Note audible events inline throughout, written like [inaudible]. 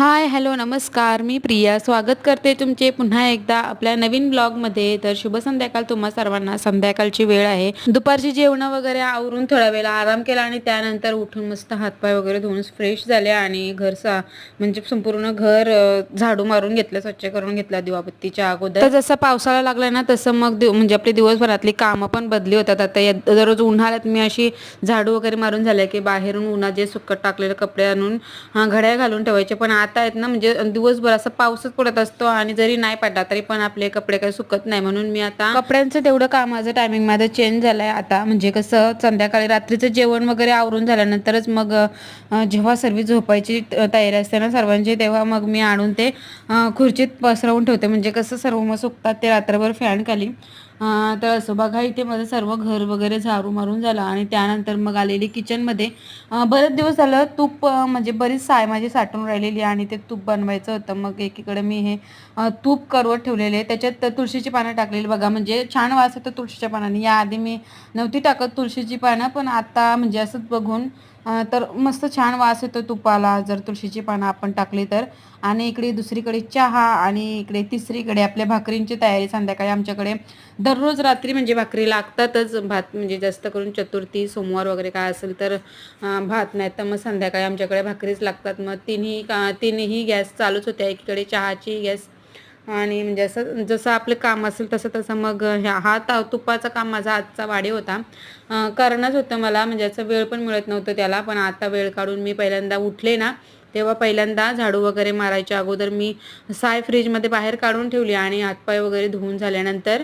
Hi hello नमस्कार. मी प्रिया. स्वागत करते तुमचे पुन्हा एकदा आपल्या नवीन ब्लॉगमध्ये. तर शुभ संध्याकाळ. तुम्हा सर्वांना संध्याकाळची वेळ आहे. दुपारची जेवणं वगैरे आवरून थोडा वेळ आराम केला आणि त्यानंतर उठून मस्त हातपाय वगैरे धुवून फ्रेश झाले आणि घर सा म्हणजे संपूर्ण घर झाडू मारून घेतलं स्वच्छ करून घेतलं दिवाबत्तीच्या अगोदर. तर जसं पावसाळा लागला ना तसं मग म्हणजे आपली दिवसभरातली कामं पण बदली होतात. आता दररोज उन्हाळ्यात मी अशी झाडू वगैरे मारून झाल्या की बाहेरून उन्हा जे सुकट टाकलेले कपडे आणून हा, घड्या घालून ठेवायचे. पण आता आहेत ना म्हणजे दिवसभर असं पाऊसच पडत असतो आणि जरी नाही पडला तरी पण आपले कपडे काही सुकत नाही. म्हणून मी आता कपड्यांचं तेवढं कामाचं टायमिंग माझं चेंज झालंय आता. म्हणजे कसं संध्याकाळी रात्रीचं जेवण वगैरे आवरून झाल्यानंतरच मग जेव्हा सर्व झोपायची त- तयारी असते ना सर्वांची तेव्हा मग मी आणून ते खुर्चीत पसरवून ठेवते. म्हणजे कसं सर्व मग सुकतात ते रात्रभर फॅन खाली. तर असं बघा इथे माझं सर्व घर वगैरे झाडू मारून झालं आणि त्यानंतर मग आलेली किचनमध्ये बरेच दिवस झालं तूप म्हणजे बरीच साय माझी साठवून राहिलेली आणि ते तूप बनवायचं होतं. मग एकीकडे मी हे तूप करवत ठेवलेले त्याच्यात तुळशीची पानं टाकलेली बघा म्हणजे छान वास येतो तुळशीच्या पानाने. याआधी मी नव्हती टाकत तुळशीची पानं पण आता म्हणजे असंच बघून तर मस्त छान वास येतो तुपाला. जर तुळशीची पानं आपण टाकली तर. आणि इकडे दुसरीकडे चहा आणि इकडे तिसरीकडे आपल्या भाकरींची तयारी. संध्याकाळी आमच्याकडे दररोज रात्री म्हणजे भाकरी लागतातच. भात म्हणजे जास्त करून चतुर्थी सोमवार वगैरे काय असेल तर भात नाही. तर मग संध्याकाळी आमच्याकडे भाकरीच लागतात. मग तिन्ही का तिन्ही गॅस चालूच होत्या. एकीकडे चहाची गॅस आणि म्हणजे असं जसं आपलं काम असेल तसं तसं मग ह्या हा ता तुपाचं काम माझा आजचा वाढे होता. अं, करणंच होतं मला म्हणजे असं वेळ पण मिळत नव्हतं त्याला पण आता वेळ काढून मी पहिल्यांदा उठले ना तेव्हा पहिल्यांदा झाडू वगैरे मारायच्या अगोदर मी साय फ्रीजमध्ये बाहेर काढून ठेवली आणि हातपाय वगैरे धुवून झाल्यानंतर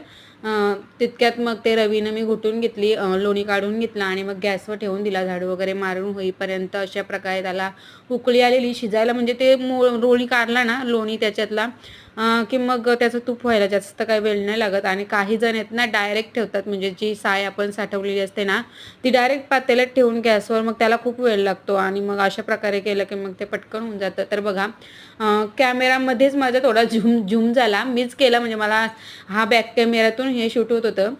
तितक्यात मग ते रवीनं मी घुटून घेतली लोणी काढून घेतला आणि मग गॅसवर ठेवून दिला झाडू वगैरे मारून होईपर्यंत अशा प्रकारे त्याला उकळी आलेली शिजायला म्हणजे ते मो लोणी काढला ना लोणी त्याच्यातला की मग त्याचं तूप व्हायला जास्त काही वेळ नाही लागत आणि काही जण आहेत ना डायरेक्ट ठेवतात. म्हणजे जी साय आपण साठवलेली असते ना ती डायरेक्ट पातेल्यात ठेवून गॅसवर मग त्याला खूप वेळ लागतो आणि मग अशा प्रकारे केलं की मग ते पटकन होऊन जातं. तर बघा कॅमेरामध्येच माझा थोडा झूम झूम झाला. मीच केला म्हणजे मला हा बॅक कॅमेऱ्यातून हे शूट होत होतं.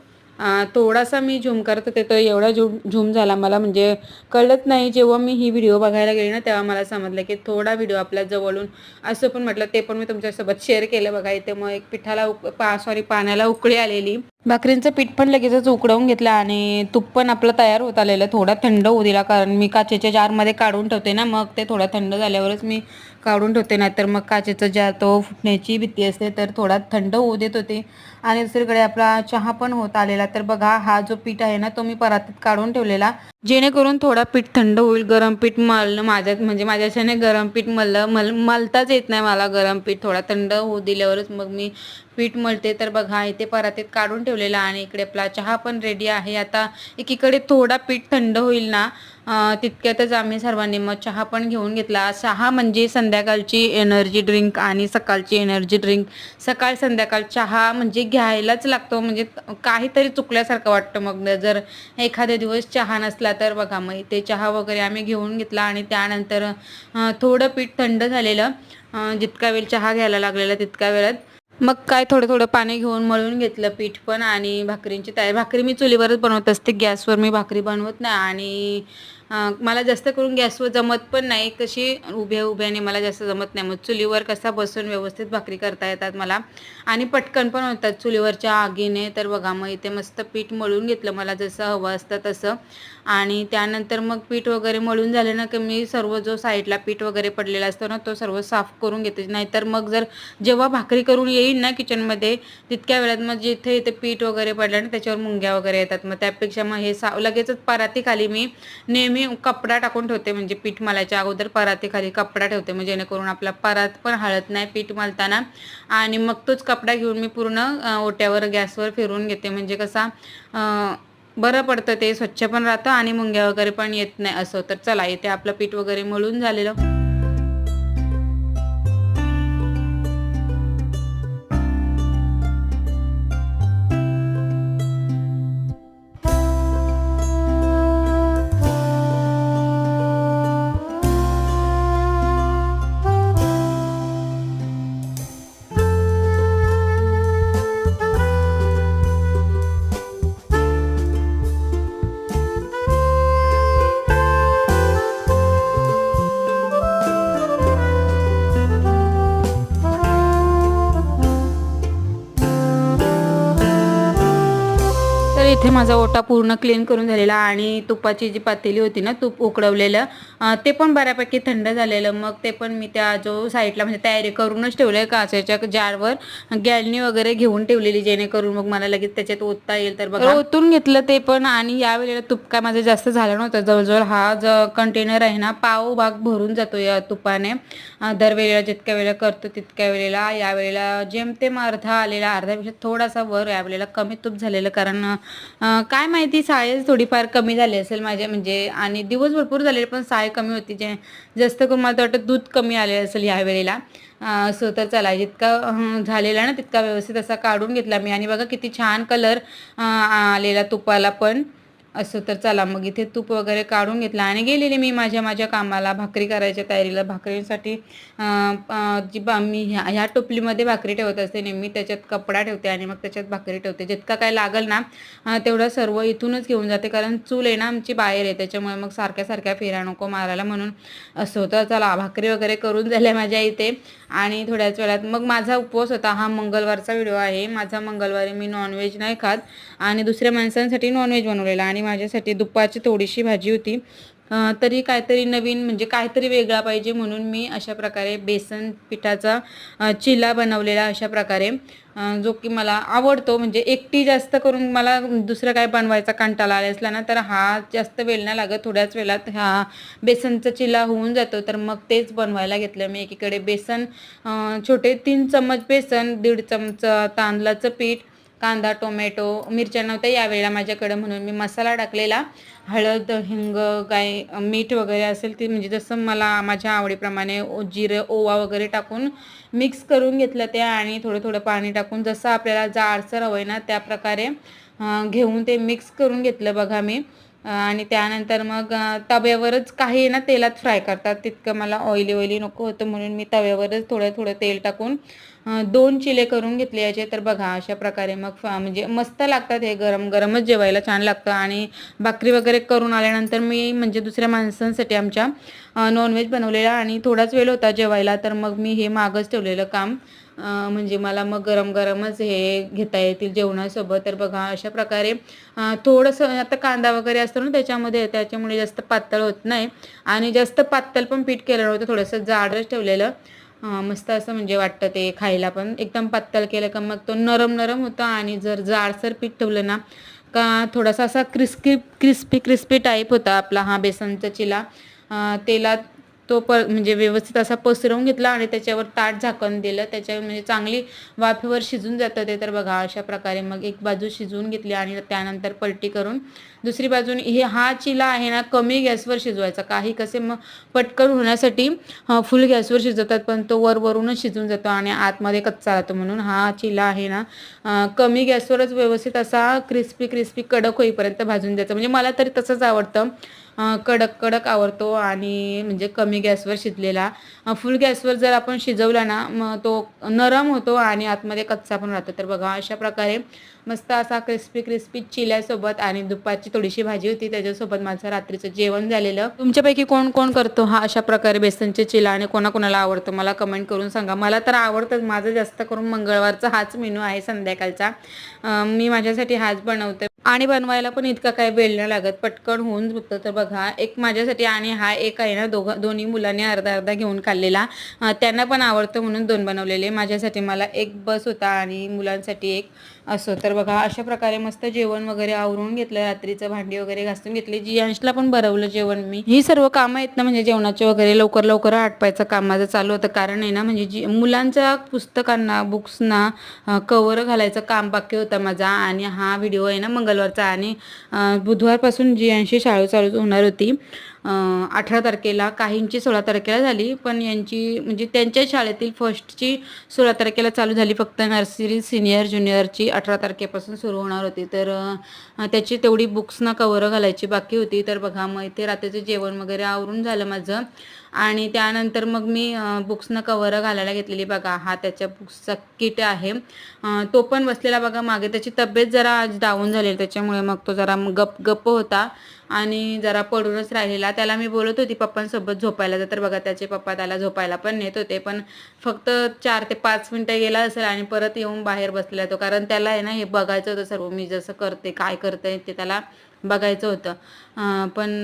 थोडासा मी झूम करत होते तर एवढा झूम झूम झाला मला म्हणजे कळत नाही. जेव्हा मी ही व्हिडिओ बघायला गेली ना तेव्हा मला समजलं की थोडा व्हिडिओ आपल्या जवळून असं पण म्हटलं ते पण मी तुमच्यासोबत शेअर केलं बघा. इथे मग एक पिठाला उक पा सॉरी पाण्याला उकळी आलेली. भाकरींचं पीठ पण लगेचच उकडवून घेतलं आणि तूप पण आपलं तयार होत आलेलं. थोडा थंड होऊ दिला कारण मी काचेच्या जारमध्ये काढून ठेवते ना मग ते थोडा थंड झाल्यावरच मी काढून ठेवते. नाहीतर मग काचेचा जार तो फुटण्याची भीती असते तर थोडा थंड होऊ देत होते. आणि दुसरीकडे आपला चहा पण होत आलेला. तर बघा हा जो पीठ आहे ना तो मी परातीत काढून ठेवलेला. जेणेकरून थोडा पीठ थंड होईल. गरम पीठ मळलं माझ्यात म्हणजे माझ्याच्याने गरम पीठ मळलं मल मलताच येत नाही मला गरम पीठ. थोडा थंड होऊ दिल्यावरच मग मी पीठ मळते. तर बघा इथे परातीत काढून ठेवलेला आणि इकडे आपला चहा पण रेडी आहे. आता एकीकडे थोडा पीठ थंड होईल ना तितक्यातच आम्ही सर्वांनी मग चहा पण घेऊन घेतला. चहा म्हणजे संध्याकाळची एनर्जी ड्रिंक आणि सकाळची एनर्जी ड्रिंक सकाळ संध्याकाळ चहा म्हणजे घ्यायलाच लागतो. म्हणजे काहीतरी चुकल्यासारखं वाटतं मग. जर एखाद्या दिवस चहा नसला तर बघा मग ते चहा वगैरे आम्ही घेऊन घेतला आणि त्यानंतर थोडं पीठ थंड झालेलं जितका वेळ चहा घ्यायला लागलेला तितक्या वेळात. मग काय थोडं थोडं पाणी घेऊन मळून घेतलं पीठ पण आणि भाकरींची तयारी. भाकरी मी चुलीवरच बनवत असते. गॅसवर मी भाकरी बनवत नाही आणि मला जास्त करून गॅसवर जमत पण नाही. कशी उभ्या उभ्याने मला जास्त जमत नाही. मग चुलीवर कसा बसून व्यवस्थित भाकरी करता येतात मला. आणि पटकन पण होतात. चुलीवरच्या आगीने तर बघा मग इथे मस्त पीठ मळून घेतलं मला जसं हवं असतं तसं. आणि त्यानंतर मग पीठ वगैरे मळून झालं ना की मी सर्व जो साईडला पीठ वगैरे पडलेला असतो ना तो सर्व साफ करून घेते. नाहीतर मग जर जेव्हा भाकरी करून येईन ना किचनमध्ये तितक्या वेळात मग जिथे इथे पीठ वगैरे पडलं ना त्याच्यावर मुंग्या वगैरे येतात. मग त्यापेक्षा मग हे सा लगेचच पराती खाली मी नेहमी मी कपडा टाकून ठेवते म्हणजे पीठ मलायच्या अगोदर परातीखाली कपडा ठेवते म्हणजे जेणेकरून आपला परात पण हळत नाही पीठ मलताना. आणि मग तोच कपडा घेऊन मी पूर्ण ओट्यावर गॅसवर फिरून घेते. म्हणजे कसा बरं पडतं ते स्वच्छ पण राहतं आणि मुंग्या वगैरे पण येत नाही असं. तर चला येते आपलं पीठ वगैरे मळून झालेलं. तर इथे माझा ओटा पूर्ण क्लीन करून झालेला आणि तुपाची जी पातेली होती ना तूप उकडवलेलं ते पण बऱ्यापैकी थंड झालेलं. मग ते पण मी त्या जो साईडला म्हणजे तयारी करूनच ठेवलं आहे काचेच्या जारवर गॅलनी वगैरे घेऊन ठेवलेली जेणेकरून मग मला लगेच त्याच्यात ओतता येईल तर बघा. ओतून घेतलं ते पण आणि यावेळेला तुप काय माझं जास्त झालं नव्हतं. जवळजवळ हा जो कंटेनर आहे ना पाव भाग भरून जातो या तुपाने. दरवेळेला जितक्या वेळेला करतो तितक्या वेळेला. यावेळेला जेमतेम अर्धा आलेला अर्ध्यापेक्षा थोडासा वर यावेळेला कमी तूप झालेलं कारण काय माहिती सायज थोडीफार कमी झाली असेल माझ्या म्हणजे आणि दिवस भरपूर झालेले पण साय कमी होती जे जास्त करून मला वाटतं दूध कमी आले असेल यावेळेला सो तर चला जितका झालेला ना तितका व्यवस्थित असा काढून घेतला मी. आणि बघा किती छान कलर आलेला तुपाला पण. असं तर चला मग इथे तूप वगैरे काढून घेतलं. आणि गेलेले मी माझ्या माझ्या कामाला भाकरी करायच्या तयारीला. भाकरीसाठी जी बा मी ह्या ह्या टोपलीमध्ये भाकरी ठेवत असते नेहमी. त्याच्यात कपडा ठेवते आणि मग त्याच्यात भाकरी ठेवते. जितका काय लागल ना तेवढं सर्व इथूनच घेऊन जाते. कारण चूल आहे ना आमची बाहेर आहे. त्याच्यामुळे मग सारख्या सारख्या फेऱ्या नको मारायला म्हणून असं होतं. चला भाकरी वगैरे करून झाल्या माझ्या इथे. आणि थोड्याच वेळात मग माझा उपवास होता. हा मंगळवारचा व्हिडिओ आहे. माझा मंगळवारी मी नॉनव्हेज नाही खात. आणि दुसऱ्या माणसांसाठी नॉनव्हेज बनवलेला. आणि माझ्यासाठी दुपारची थोडीशी भाजी होती. तरी काहीतरी नवीन म्हणजे काहीतरी वेगळा पाहिजे म्हणून मी अशा प्रकारे बेसन पिठाचा चिला बनवलेला अशा प्रकारे जो की मला आवडतो. म्हणजे एकटी जास्त करून मला दुसरं काय बनवायचा कंटाळा आला असला ना तर हा जास्त वेळ नाही लागत. थोड्याच वेळात हा बेसनचा चिला होऊन जातो. तर मग तेच बनवायला घेतलं मी एकीकडे बेसन छोटे तीन चम्मच बेसन दीड चमच तांदळाचं पीठ कांदा टोमॅटो मिरच्या नव्हत्या यावेळेला माझ्याकडं म्हणून मी मसाला टाकलेला. हळद हिंग गाय मीठ वगैरे असेल ते म्हणजे जसं मला माझ्या आवडीप्रमाणे जिरं ओवा वगैरे टाकून मिक्स करून घेतलं ते आणि थोडं थोडं पाणी टाकून जसं आपल्याला जाडसर हवं आहे ना त्याप्रकारे घेऊन ते मिक्स करून घेतलं बघा मी. आणि त्यानंतर मग तव्यावरच काही ना तेलात फ्राय करतात. तितकं मला ऑइली ऑइली नको होतं म्हणून मी तव्यावरच थोडं थोडं तेल टाकून दोन चिले करून घेतले याचे. तर बघा अशा प्रकारे मग म्हणजे मस्त लागतात हे गरम गरमच जेवायला छान लागतं. आणि भाकरी वगैरे करून आल्यानंतर मी म्हणजे दुसऱ्या माणसांसाठी आमच्या नॉनव्हेज बनवलेला आणि थोडाच वेळ होता जेवायला. तर मग मी हे मागच ठेवलेलं काम. म्हणजे मला मग गरम गरमच हे घेता येतील जेवणासोबत. तर बघा अशा प्रकारे थोडंसं आता कांदा वगैरे असतो ना त्याच्यामध्ये त्याच्यामुळे जास्त पातळ होत नाही. आणि जास्त पातळ पण पीठ केलं नव्हतं थोडंसं जाडच ठेवलेलं. मस्त असं म्हणजे वाटतं ते खायला पण. एकदम पातळ केलं का मग तो नरम नरम होता आणि जर जाडसर पीठ ठेवलं ना का थोडासा असा क्रिस्पी क्रिस्पी क्रिस्पी टाईप होता आपला हा बेसनचा चिला. तेलात तो प म्हणजे व्यवस्थित असा पसरवून घेतला आणि त्याच्यावर ताट झाकण दिलं. त्याच्या म्हणजे चांगली वाफेवर शिजून जातं ते तर बघा अशा प्रकारे मग एक बाजू शिजवून घेतली आणि त्यानंतर पलटी करून दुसरी बाजून हे हा चिला आहे ना कमी गॅसवर शिजवायचा. काही कसे मग पटकन होण्यासाठी फुल गॅसवर शिजवतात पण तो वरवरूनच शिजून जातो आणि आतमध्ये कच्चा राहतो म्हणून हा चिला आहे ना कमी गॅसवरच व्यवस्थित असा क्रिस्पी क्रिस्पी कडक होईपर्यंत भाजून द्यायचा. म्हणजे मला तरी तसंच आवडतं. कडक कडक आवडतो आणि म्हणजे कमी गॅसवर शिजलेला. फुल गॅसवर जर आपण शिजवला ना मग तो नरम होतो आणि आतमध्ये कच्चा पण राहतो. तर बघा अशा प्रकारे मस्त असा क्रिस्पी क्रिस्पी चिल्यासोबत आणि दुपारची थोडीशी भाजी होती त्याच्यासोबत माझं रात्रीचं जेवण झालेलं. तुमच्यापैकी कोण कोण करतो हा अशा प्रकारे बेसनचे चिला आणि कोणाकोणाला आवडतो? मला कमेंट करून सांगा. मला तर आवडतं माझं जास्त करून मंगळवारचा हाच मेनू आहे संध्याकाळचा. मी माझ्यासाठी हाच बनवते. आणि बनवायला पण इतका काही वेळ नाही लागत. पटकन होऊन जातं तर बघा एक माझ्यासाठी आणि हा एक आहे ना दोघं दोन्ही मुलांनी अर्धा अर्धा घेऊन खाल्लेला. त्यांना पण आवडतं म्हणून दोन बनवलेले. माझ्यासाठी मला एक बस होता आणि मुलांसाठी एक असं. तर बघा अशा प्रकारे मस्त जेवण वगैरे आवरून घेतलं रात्रीचं भांडी वगैरे घासून घेतली जियांशला पण भरवलं जेवण मी. ही सर्व कामं आहेत ना म्हणजे जेवणाचे वगैरे लवकर लवकर आटपायचं काम माझं चालू होतं. कारण आहे ना म्हणजे जी मुलांच्या पुस्तकांना बुक्सना कवर घालायचं काम बाकी होतं माझा. आणि हा व्हिडिओ आहे ना मंगळवारचा. आणि बुधवारपासून बुधवारपासून जियांशी शाळा चालू होणार होती अठरा तारखेला काहींची सोळा तारखेला झाली पण यांची म्हणजे त्यांच्या शाळेतील फर्स्टची सोळा तारखेला चालू झाली फक्त नर्सरी सिनियर ज्युनियरची अठरा तारखेपासून सुरू होणार होती. तर त्याची तेवढी बुक्सना कवर घालायची बाकी होती. तर बघा मग इथे रात्रीचं जेवण वगैरे आवरून झालं माझं. आणि त्यानंतर मग मी बुक्सनं कवर घालायला घेतलेली बघा हा त्याच्या बुक्सचा किट आहे. तो पण बसलेला बघा मागे त्याची तब्येत जरा आज डाऊन झालेली त्याच्यामुळे मग तो जरा गप गप्प होता आणि जरा पडूनच राहिलेला. त्याला मी बोलत होती पप्पांसोबत झोपायला जा, तर बघा त्याचे पप्पा त्याला झोपायला पण नेत होते पण फक्त चार ते पाच मिनटं गेला असेल आणि परत येऊन बाहेर बसलेला तो कारण त्याला आहे ना हे बघायचं होतं सर्व मी जसं करते काय करते ते त्याला बघायचं होतं. पण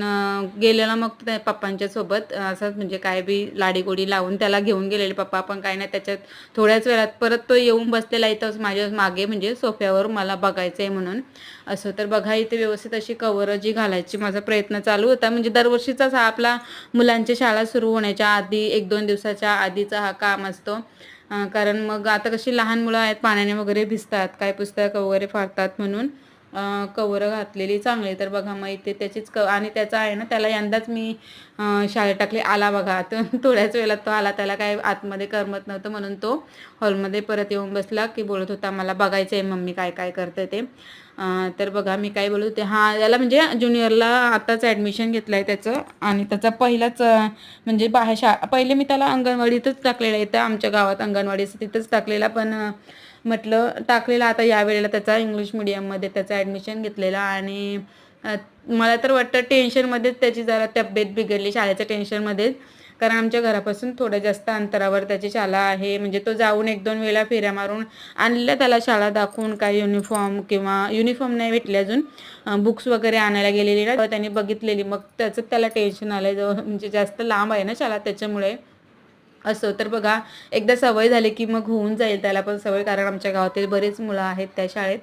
गेलेला मग त्या पप्पांच्या सोबत असंच म्हणजे काय बी लाडीगोडी लावून त्याला घेऊन गेलेले पप्पा पण काय नाही त्याच्यात थोड्याच वेळात परत तो येऊन बसलेला इथं माझ्या मागे म्हणजे सोफ्यावर मला बघायचं आहे म्हणून. असं तर बघा इथे व्यवस्थित अशी कवर जी घालायची माझा प्रयत्न चालू होता. म्हणजे दरवर्षीचाच हा आपला मुलांची शाळा सुरू होण्याच्या आधी एक दोन दिवसाच्या आधीचा हा काम असतो. कारण मग आता कशी लहान मुलं आहेत पाण्याने वगैरे भिजतात काय पुस्तकं वगैरे फाडतात म्हणून. कवर घातलेली चांगली. तर बघा मग इथे त्याचीच क आणि त्याचा आहे ना त्याला यंदाच मी शाळेत टाकले. आला बघा. [laughs] थोड्याच वेळात तो आला. त्याला काय आतमध्ये करमत नव्हतं म्हणून तो हॉलमध्ये परत येऊन बसला की बोलत होता मला बघायचं आहे मम्मी काय काय करते ते. तर बघा मी काय बोलत होते हां याला म्हणजे ज्युनियरला आताच ॲडमिशन घेतलं आहे त्याचं आणि त्याचा पहिलाच म्हणजे बाहेर शा पहिले मी त्याला अंगणवाडीतच टाकलेलं आहे. तर आमच्या गावात अंगणवाडी असते तिथंच टाकलेला पण म्हटलं टाकलेला आता यावेळेला त्याचा इंग्लिश मिडियममध्ये त्याचं ॲडमिशन घेतलेलं आणि मला तर वाटतं टेन्शनमध्येच त्याची जरा तब्येत बिघडली शाळेच्या टेन्शनमध्येच कारण आमच्या घरापासून थोड्या जास्त अंतरावर त्याची शाळा आहे. म्हणजे तो जाऊन एक दोन वेळा फेऱ्या मारून आणलं त्याला शाळा दाखवून काय युनिफॉर्म किंवा युनिफॉर्म नाही भेटले अजून. बुक्स वगैरे आणायला गेलेली ना तेव्हा त्यांनी बघितलेली. मग त्याचं त्याला टेन्शन आलं जवळ म्हणजे जास्त लांब आहे ना शाळा त्याच्यामुळे. असं तर बघा एकदा सवय झाली की मग होऊन जाईल त्याला पण सवय कारण आमच्या गावातील बरेच मुलं आहेत त्या शाळेत.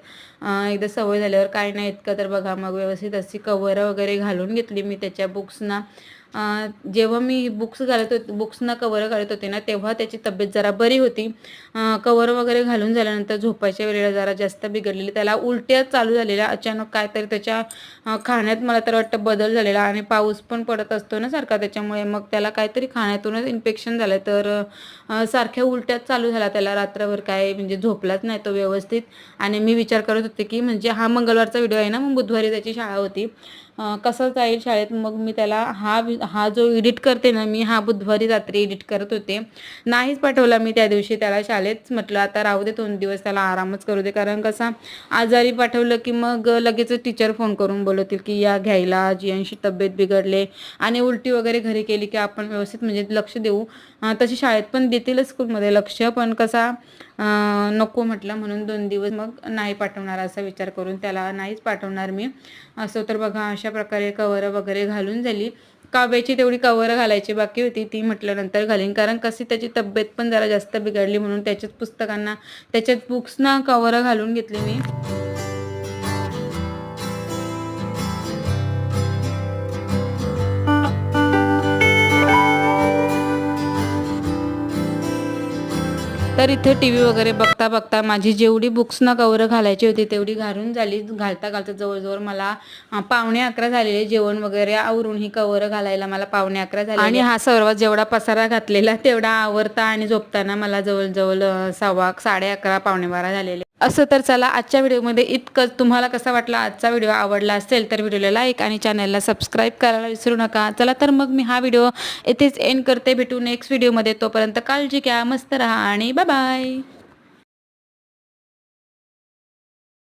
एकदा सवय झाल्यावर काय नाही इतकं तर बघा मग व्यवस्थित अशी कवर वगैरे घालून घेतली मी त्याच्या बुक्सना जेव्हा मी बुक्स घालत होते बुक्सना कवर घालत होते ना तेव्हा त्याची तब्येत जरा बरी होती. कवर वगैरे घालून झाल्यानंतर झोपायच्या वेळेला जरा जास्त बिघडलेली. त्याला उलट्या चालू झालेल्या अचानक काय तरी त्याच्या खाण्यात मला तर वाटतं बदल झालेला आणि पाऊस पण पडत असतो ना सारखा त्याच्यामुळे. मग त्याला काहीतरी खाण्यातूनच इन्फेक्शन झालं. तर सारख्या उलट्याच चालू झाला त्याला रात्रभर काय म्हणजे झोपलाच नाही तो व्यवस्थित. आणि मी विचार करत होते की म्हणजे हा मंगळवारचा व्हिडिओ आहे ना मग बुधवारी त्याची शाळा होती. कसं जाईल शाळेत मग मी त्याला हा हा जो एडिट करते ना मी हा बुधवारी रात्री एडिट करत होते. नाहीच पाठवला मी त्या दिवशी त्याला शाळेत. म्हटलं आता राहू दे दोन दिवस त्याला आरामच करू दे. कारण कसा आजारी पाठवलं की मग लगेच टीचर फोन करून बोलवतील की या घ्यायला जियांशी तब्येत बिघडले. आणि उलटी वगैरे घरी केली की आपण व्यवस्थित म्हणजे लक्ष देऊ. तशी शाळेत पण देतीलच स्कूलमध्ये लक्ष. पण कसा नको म्हटलं म्हणून दोन दिवस मग नाही पाठवणार असा विचार करून त्याला नाहीच पाठवणार मी. असं तर बघा अशा प्रकारे कवरं वगैरे घालून झाली. काव्याची तेवढी कवरं घालायची बाकी होती ती म्हटल्यानंतर घालीन. कारण कशी त्याची तब्येत पण जरा जास्त बिघडली म्हणून त्याच्याच पुस्तकांना त्याच्यात बुक्सना कवरं घालून घेतली मी. तर इथे टी व्ही वगैरे बघता बघता माझी जेवढी बुक्सना कवर घालायची होती तेवढी घालून झाली. घालता घालता जवळजवळ मला पावणे अकरा झालेले जेवण वगैरे आवरून ही कवर घालायला मला पावणे अकरा झाले आणि हा सर्वात जेवढा पसारा घातलेला तेवढा आवरता आणि झोपताना मला जवळजवळ सव्वा साडे अकरा पावणे बारा झालेले. असं तर चला आजच्या व्हिडिओमध्ये इतकंच तुम्हाला कसा वाटला आजचा व्हिडिओ आवडला असेल तर व्हिडिओला लाईक आणि चॅनलला सबस्क्राईब करायला विसरू नका. चला तर मग मी हा व्हिडिओ येथेच एंड करते. भेटू नेक्स्ट व्हिडिओमध्ये तोपर्यंत काळजी घ्या मस्त राहा आणि बाय